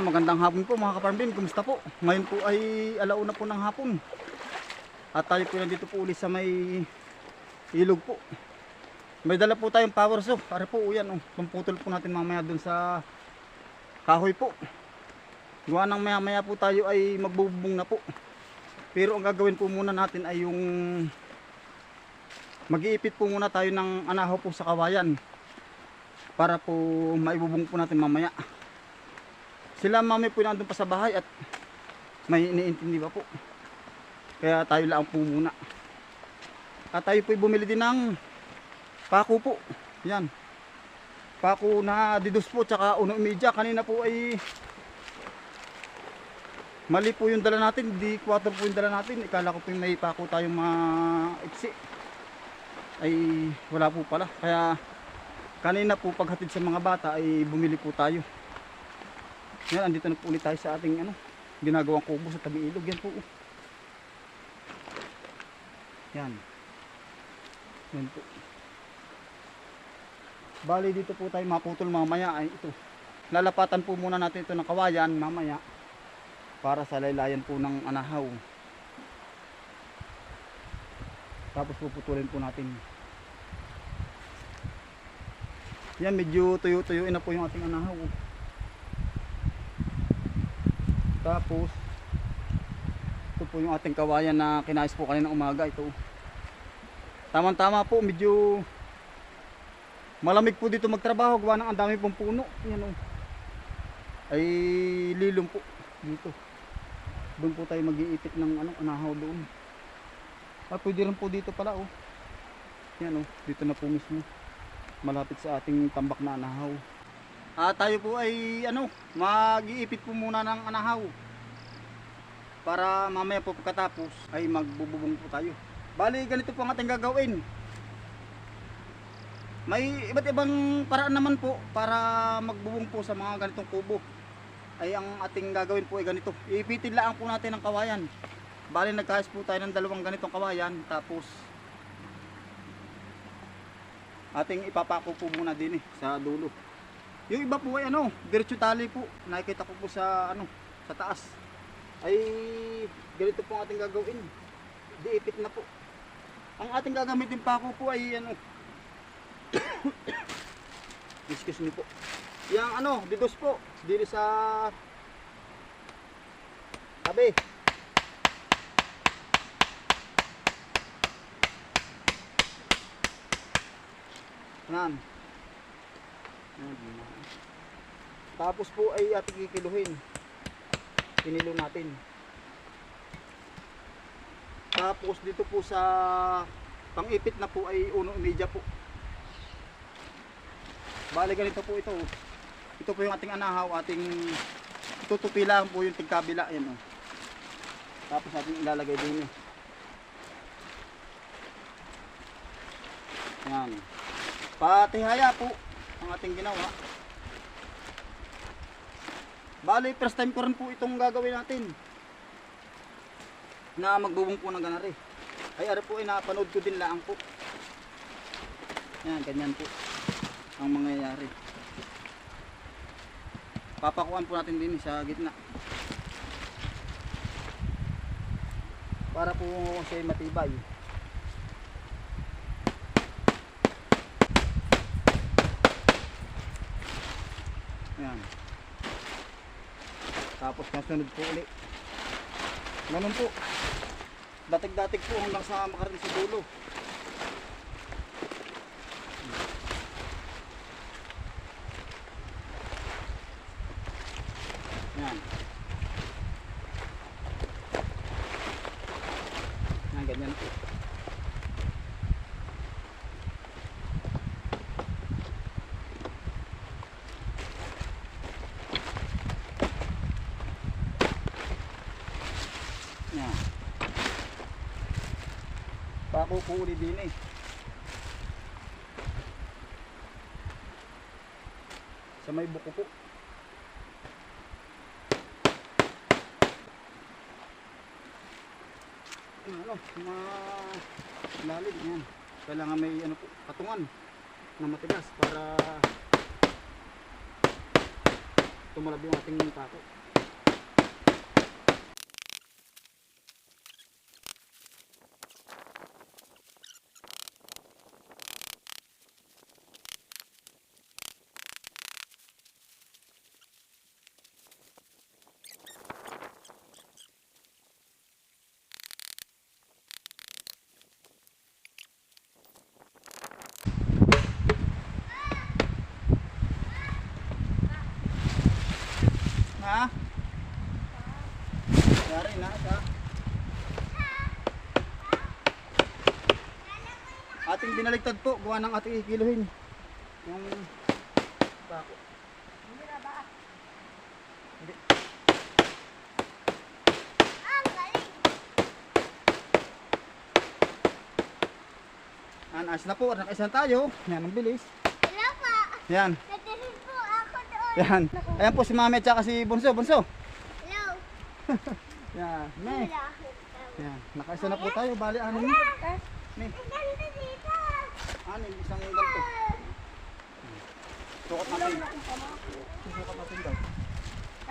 Magandang hapon po mga kaparmbin, kumusta po? Ngayon po ay alauna po ng hapon. At tayo po nandito po ulit sa may ilog po. May dala po tayong power saw. Para po yan, oh. pamputol po natin mamaya dun sa kahoy po. Gawa ng maya maya po tayo ay magbubong na po. Pero ang gagawin po muna natin ay yung mag-iipit po muna tayo ng anahaw po sa kawayan. Para po maibubong po natin mamaya. Sila mami po nandun pa sa bahay at may iniintindi pa po. Kaya tayo lang po muna. At tayo po bumili din ng pako po. Yan. Pako na didus po tsaka uno media. Kanina po ay mali po yung dala natin. Di 4 po yung dala natin. Ikala ko po yung may pako tayong maiksi. Ay wala po pala. Kaya kanina po paghatid sa mga bata ay bumili po tayo. Yan, andito na po ulit tayo sa ating ano, ginagawang kubo sa tabi ilog. Yan po. oh. Yan. Yan po. Bali dito po tayo maputol mamaya ay ito. Lalapatan po muna natin ito ng kawayan mamaya para sa laylayan po ng anahaw. Tapos puputulin po natin. Yan medyo tuyo-tuyuin na po yung ating anahaw. Tapos ito po yung ating kawayan na kinais po kanina umaga ito. Tama-tama po medyo malamig po dito magtrabaho gawa ng ang dami pong puno. Yan oh. Ay lilong po dito. Doon po tayo mag-iipit ng ano, anahaw doon. Ah, pwede rin po dito pala oh. Yan oh, dito na po mismo. Malapit sa ating tambak na anahaw. Ah, tayo po ay ano, mag-iipit po muna ng anahaw. Para mamaya po pagkatapos ay magbububong po tayo. Bali, ganito po ang ating gagawin. May iba't ibang paraan naman po para magbubong po sa mga ganitong kubo. Ay ang ating gagawin po ay ganito. Iipitin lang po natin ang kawayan. Bali, nagkahis po tayo ng dalawang ganitong kawayan. Tapos, ating ipapako po muna din eh, sa dulo. Yung iba po ay ano, diretso tali po. Nakikita ko po sa ano, sa taas. Ay ganito po ang ating gagawin. Diipit na po. Ang ating gagamitin pa ako po ay ano. Excuse me po. Yang ano, didos po. Dito sa tabi. Yan. Tapos po ay ating kikiluhin. Kinilo natin. Tapos dito po sa pang-ipit na po ay uno media po. Bale ganito po ito. Ito po yung ating anahaw, ating tutupi lang po yung tigkabila. Yan o. Tapos ating ilalagay din eh. Yan. Patihaya po ang ating ginawa. Bali, first time ko rin po itong gagawin natin. Na magbubong po ng ganari. Ay, ara po, ay napanood ko din lang po. Yan, ganyan po ang mangyayari. Papakuan po natin din sa gitna. Para po siya matibay. Yan. Tapos nasunod po ulit. Ganun po. Datig-datig po hanggang sa makarating sa dulo. Yan. Yan, ganyan po. Bako po uli din eh. Sa may buko po. Ano, ma lalim yan. Kailangan may ano po, patungan na matigas para tumalab yung ating pako. Ha? Yari na sa ating binaligtad po, gawa ng ating ikiluhin. Yung bako. Hindi. An, ayos na po, nakaisa na tayo. Yan, ang bilis. Hello po. Yan, Natirin po ako doon. yan. Ayan po si Mami at saka si Bunso. Bunso. Hello. Yan. Wala. Yan, nakaisa na po tayo. Bali, Ang ganda dito. Anim, isang ganito. Sukat natin. Sukat natin daw.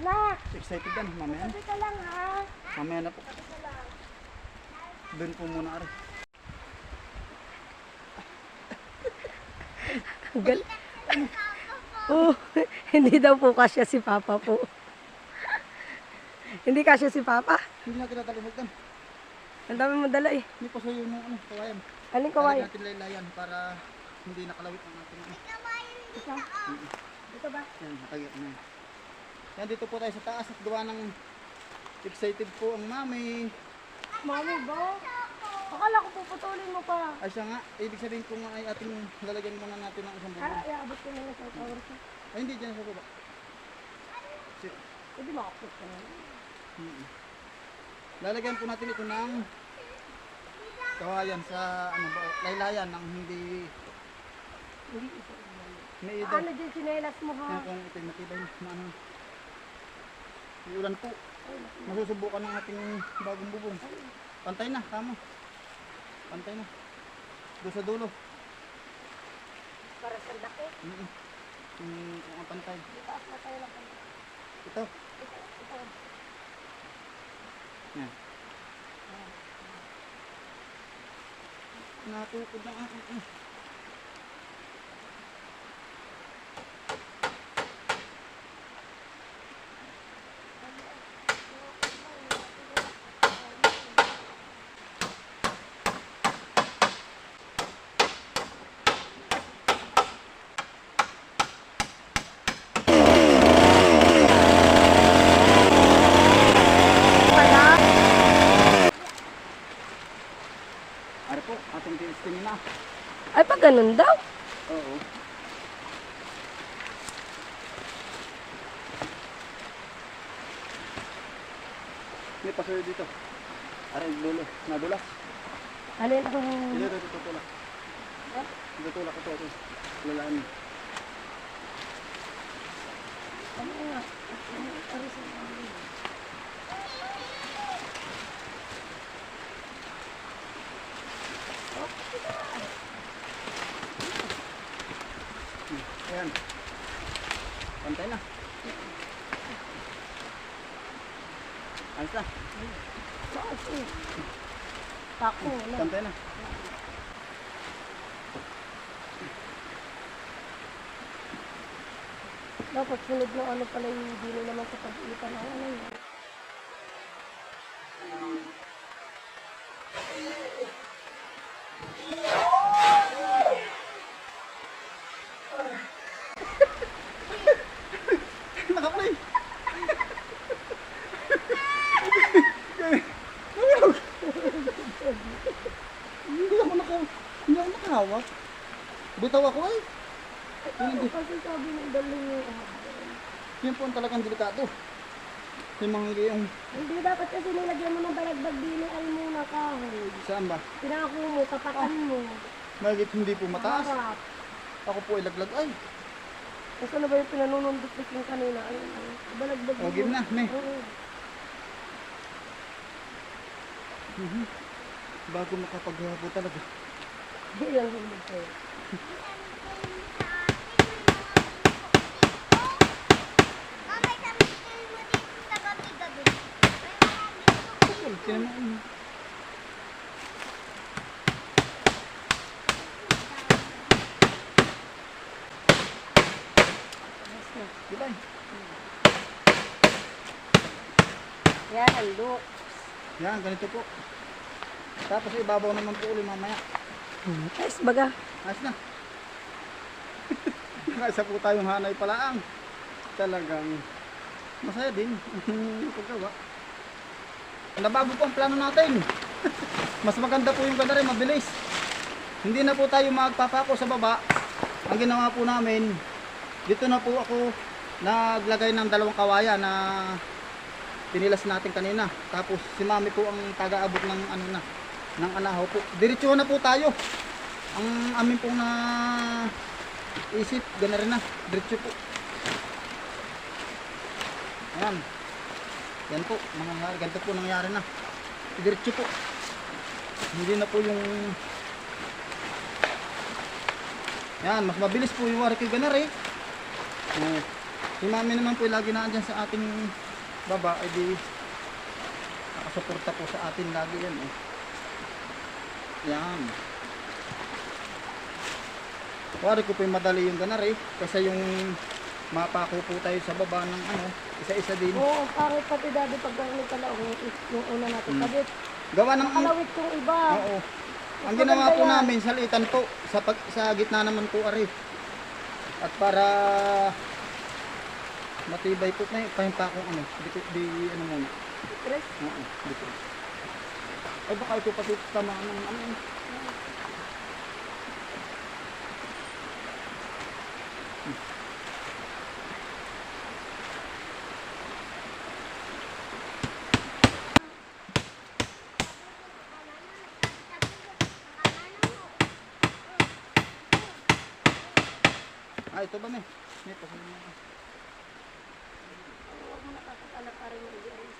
Anak, Excited yan, mamaya sabi ka lang ha. Mamaya na po. Doon po muna ari. Gal oh, hindi daw po kasya si Papa po. hindi kasya si Papa. Hindi na kinatalimagdan. Ang dami mo dala eh. Hindi pa sa yung ano, kawayan. Aling Kaway. kaway? natin laylayan para hindi nakalawit ang ating ano. Ito. Ito ba? Yan, nakagit na. Yan, dito po tayo sa taas at gawa ng excited po ang mami. Mami ba? Akala ko puputulin mo pa. Ay siya nga, ibig sabihin ko nga ay ating lalagyan muna natin ng isang Ah, bubong. iabot ko na lang sa tower ko. Ay hindi, dyan sa baba. Si, Pwede makapot ka na. mm Lalagyan po natin ito ng kawayan sa ano ba, laylayan ng hindi Hindi ito. may daw. Ano din sinelas mo Yan ha? kung ito matibay na ano. May ulan po. Masusubukan ng ating bagong bubong. Pantay na, tama. Pantay na. Doon sa dulo. Para sa laki. Mm Yung, yung ang pantay. Itaas na tayo lang. Ito. Ito. Yan. Natukod na ang ang- Ari po, ating testing na. Ay, pag ganun daw. Oo. May pasoyo dito. Ari, dulo. Nadulas. Alin ako. Dito, dito, tutulak. Dito, tulak ito. ito. Lalaan mo. Ano nga? Ano sa Ayan. Pantay na. Ayos na. Tako na. Pantay na. Dapat sunod ng ano pala yung dino naman sa pag-iitan ng ano yun. Nakaplay. Hindi ako naka hindi nakahawak. Bitaw ako eh. Yun, Kasi sabi ng daling yung yun po ang talagang delikado. Yung mga yung Hindi dapat kasi nilagyan mo ng balagbag dino ay muna kahoy. saan ba? Pinako mo, tapatan mo. Bakit hindi po mataas? Harap. Ako po ay laglag ay. Kasi ano ba yung pinanunundot yung kanina? Ayun, ayun. Balagbag O, game na, ne. Oo. Mhm. Bago talaga. Ilang hulog kayo? Goodbye. Yan, look. Yan, ganito po. Tapos ibabaw naman po ulit mamaya. Ayos baga. Ayos na. Nasa po tayong hanay pala ang talagang masaya din ang paggawa. Nabago po ang plano natin. Mas maganda po yung ganda rin, mabilis. Hindi na po tayo magpapako sa baba. Ang ginawa po namin, dito na po ako naglagay ng dalawang kawaya na pinilas natin kanina. Tapos si mami po ang taga-abot ng ano na, ng anahaw po. Diretso na po tayo. Ang amin pong na isip, gana rin na. Diretso po. Ayan. Yan po, mangyayari. Ganito po nangyari na. Diretso po. Hindi na po yung yan, mas mabilis po yung wari kay Ganari. Oh, si mami naman po lagi na andyan sa ating baba, ay di nakasuporta po sa atin lagi yan eh. Yan. Wari ko po yung madali yung Ganari, kasi yung mapako po tayo sa baba ng ano, isa-isa din. Oo, parang pati dati pag ano pala, yung, yung una natin. Hmm. Sabi, Gawa ng nakalawit yung iba. Oo. Ang ginawa po yan. namin sa litan po, sa, pag, sa gitna naman po ari. At para matibay po may pahimpa akong ano, di, di ano muna. Tres. Oo, dito. Ay baka ito pati tama ng ano. Ah, ito ba? May pasahin mo. Huwag mo nakakatala pa rin yung iba.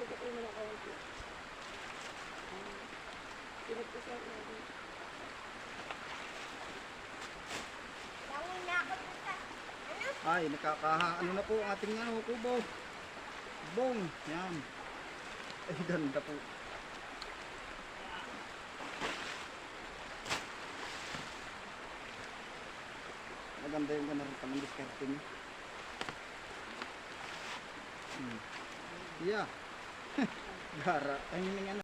Patutukoy mo na kaunti. Pinagpasal. Ay, nakakaha. Ano na po ang ating ano, kubo. Bong. Yan. Ay, ganda po. Maganda yung ganda rin pang diskarte niya. Hmm. Yeah. Gara. Ay, yung ano.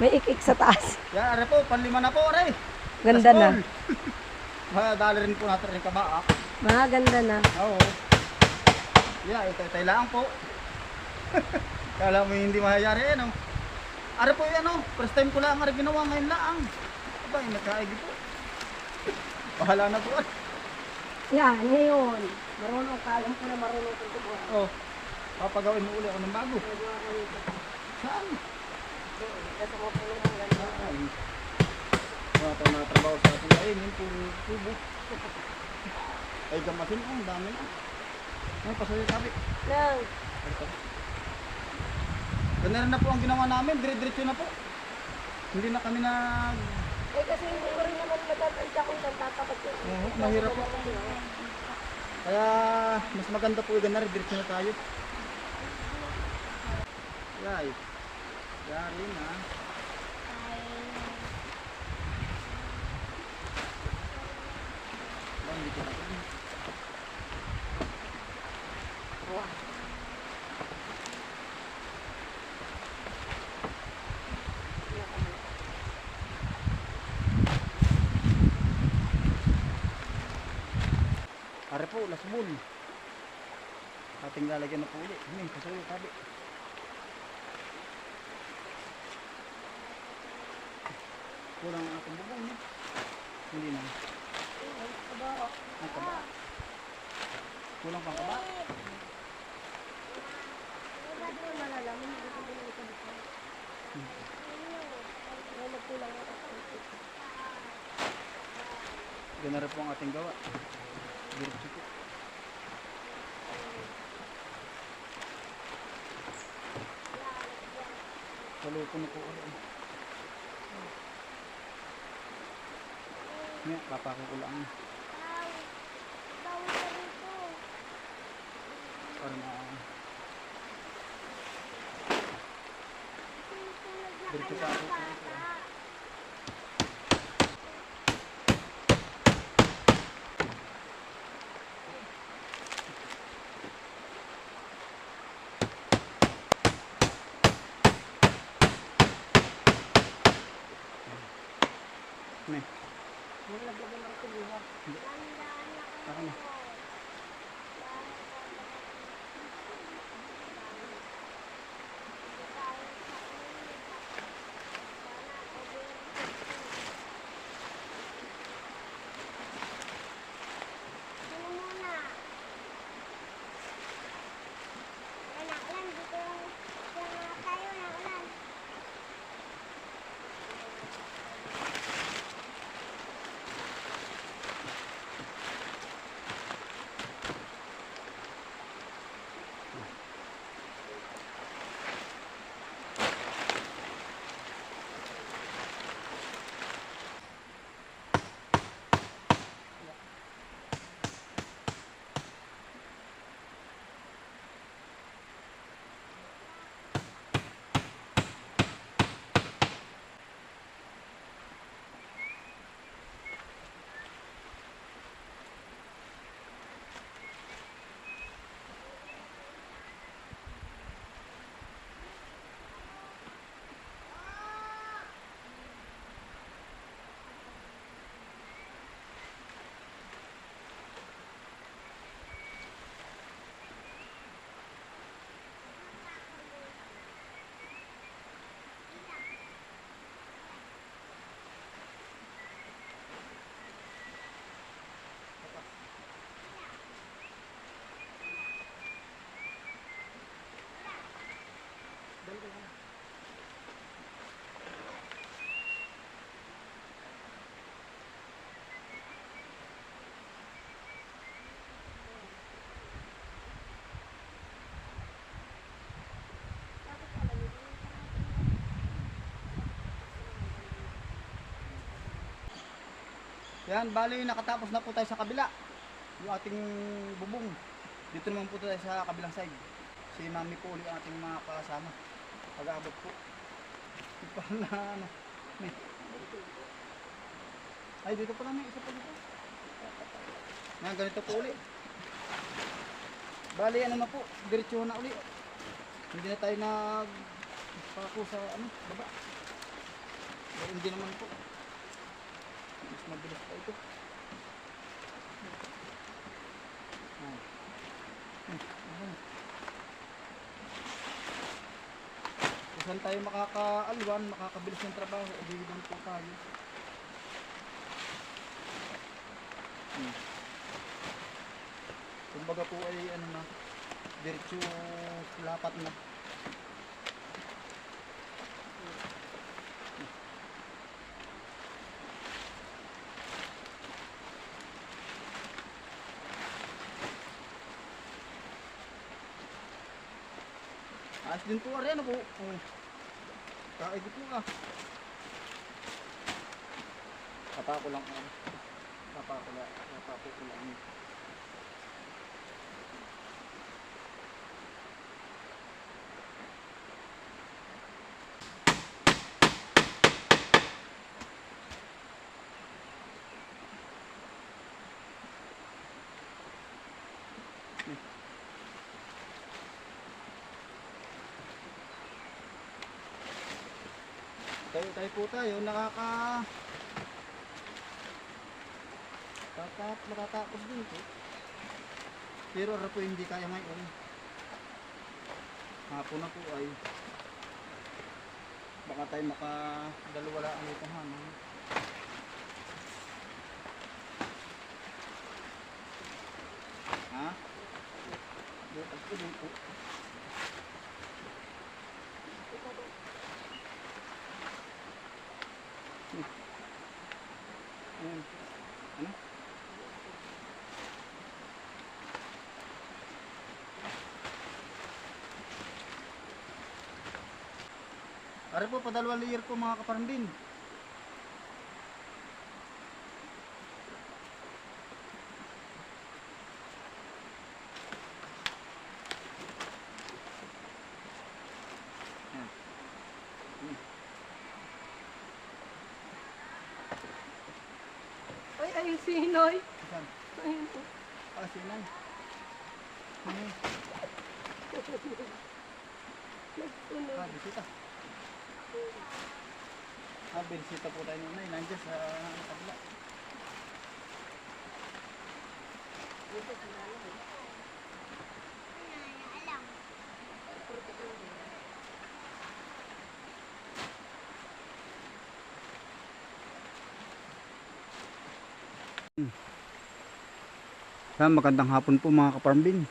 May ik-ik sa taas. Yeah, are po, panlima na po, are. Ganda na. Ah, Dali rin po natin rin kabaak. Maganda na. Oo. Yeah, ito ito lang po. Kala mo hindi mahayari eh, no? Ara po yan, no? First time ko lang ara ginawa ngayon lang. Aba, yung nagkaigi po. Bahala na po. ah. Yan, ngayon. Marunong ka. Alam ko na marunong kang tubuhan. Oh, papagawin mo uli ako ng bago. Saan? Kasi ko puno ng ganda. Ay, mga tayo mga trabaho sa ating ay, yung puro tubo. Ay, gamasin ko, ang dami na. Ay, pasoy sabi. Lang. Ito. Ganun na po ang ginawa namin, dire-diretso na po. Hindi na kami nag... Eh kasi hindi ko rin naman matatansya kung saan tatapat yun. Oo, mahirap po. Kaya mas maganda po yung ganun, diretso na tayo. Yay. Yari na. Bang, dito na. Are po, lasbon. Ating lalagyan na po ulit. Hining, kasuyo, tabi. Kulang ang ating bubong? Hindi na. Ang kaba. Kulang pang kaba. Yan na rin po ang ating gawa. Diretso po. Paluto na po ulit. Nga, papako ko lang. Bawal. Bawal ka dito. Susunod na Diretso kayo, pa ako. Yan, bali nakatapos na po tayo sa kabila. Yung ating bubong. Dito naman po tayo sa kabilang side. Si mami po ulit ang ating mga kasama. Pag-abot po. Di pa na ano. Ay, dito pa may isa pa dito. Yan, ganito po ulit. Bali, ano na po, diretso na uli. Hindi na tayo nag pako sa ano, baba. Hindi naman po. Mas mabilis pa ito. Ah. Hmm, tayo makakaalwan, makakabilis ng trabaho, di doon po tayo. Hmm. Kumbaga po ay ano na, diretso lapat na. Ayos din po rin ako. Oh. Kaigi po ah. Tapa ko lang. ah. Tapa ko lang. Tapa ko lang. Tayo po tayo nakaka Tatap, matatapos din po. Pero ara po hindi kaya ngayon. Hapon na po ay baka tayo makadalawa lang ito haman. Ha? Bukas ko din po. Ayan. Ano? Ari po, padalwa layer ko mga kaparandin. Ayun si Hinoy. Saan? Ayun po. Ah, sinay. Ano? Nagsunod. Ah, bisita. Ah, bisita po tayo nunay. Nandiyan sa kabila. Alam. Yan, magandang hapon po mga kaparmbin.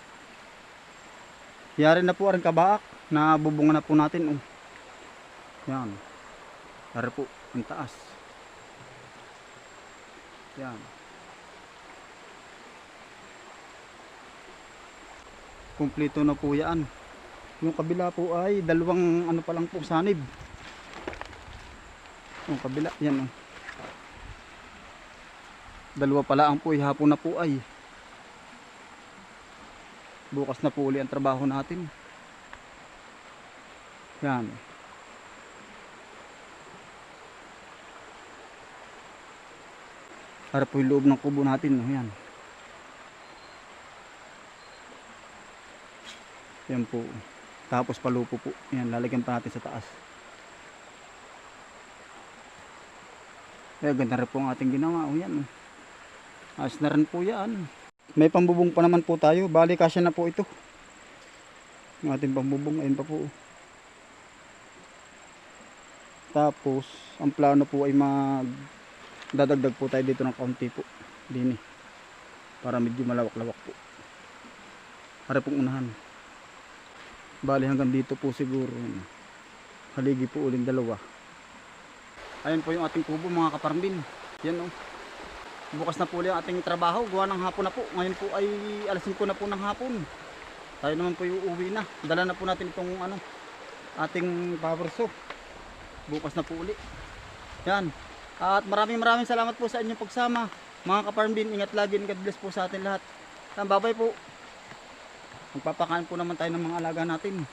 Yari na po ang kabaak na bubungan na po natin. Oh. Yan. Yari po, ang taas. Yan. Kumpleto na po yan. Yung kabila po ay dalawang ano pa lang po sanib. Yung kabila, yan oh. Dalawa pala ang po, hapon na po ay. Bukas na po uli ang trabaho natin. Yan. Para po yung loob ng kubo natin no? yan. Yan po. Tapos palupo po. Yan lalagyan pa natin sa taas. Kaya ganda rin po ang ating ginawa o yan oh. Ayos na rin po yan may pambubong pa naman po tayo. Bali kasya na po ito. Yung ating pambubong. Ayun pa po. Tapos, ang plano po ay mag dadagdag po tayo dito ng kaunti po. Dini. Para medyo malawak-lawak po. Para pong unahan. Bali hanggang dito po siguro. Haligi po uling dalawa. Ayun po yung ating kubo mga kaparambin. Yan o. Oh bukas na po ulit ang ating trabaho. Gawa ng hapon na po. Ngayon po ay alas 5 na po ng hapon. Tayo naman po yung uwi na. Dala na po natin itong ano ating power saw bukas na po uli yan. At maraming maraming salamat po sa inyong pagsama. Mga kaparm din ingat lagi and God bless po sa atin lahat. Yan babay po. Magpapakain po naman tayo ng mga alaga natin